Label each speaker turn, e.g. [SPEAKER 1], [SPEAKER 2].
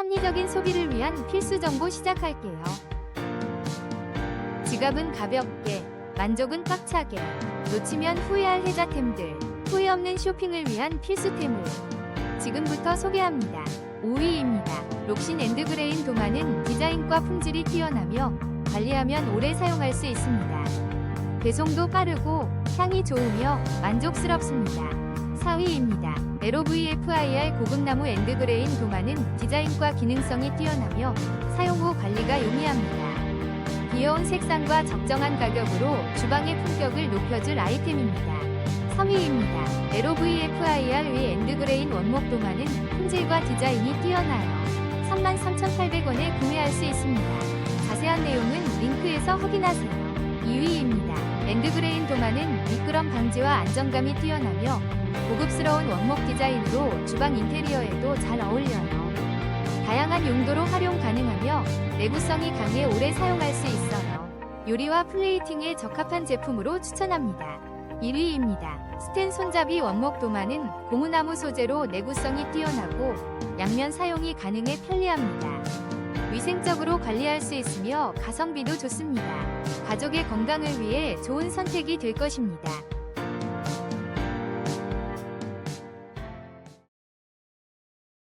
[SPEAKER 1] 합리적인 소비를 위한 필수 정보 시작할게요. 지갑은 가볍게, 만족은 꽉차게, 놓치면 후회할 혜자템들, 후회 없는 쇼핑을 위한 필수템을 지금부터 소개합니다. 5위입니다. 록신 앤드그레인 도마는 디자인과 품질이 뛰어나며 관리하면 오래 사용할 수 있습니다. 배송도 빠르고 향이 좋으며 만족스럽습니다. 4위입니다. 에로 VFIR 고급나무 앤드그레인 도마는 디자인과 기능성이 뛰어나며 사용 후 관리가 용이합니다. 귀여운 색상과 적정한 가격으로 주방의 품격을 높여줄 아이템입니다. 3위입니다. 에로 VFIR 위 앤드그레인 원목 도마는 품질과 디자인이 뛰어나요. 33,800원에 구매할 수 있습니다. 자세한 내용은 링크에서 확인하세요. 2위입니다. 앤드그레인 도마는 미끄럼 방지와 안정감이 뛰어나며 고급스러운 원목 디자인으로 주방 인테리어에도 잘 어울려요. 다양한 용도로 활용 가능하며 내구성이 강해 오래 사용할 수 있어요. 요리와 플레이팅에 적합한 제품으로 추천합니다. 1위입니다. 스텐 손잡이 원목 도마는 고무나무 소재로 내구성이 뛰어나고 양면 사용이 가능해 편리합니다. 위생적으로 관리할 수 있으며 가성비도 좋습니다. 가족의 건강을 위해 좋은 선택이 될 것입니다.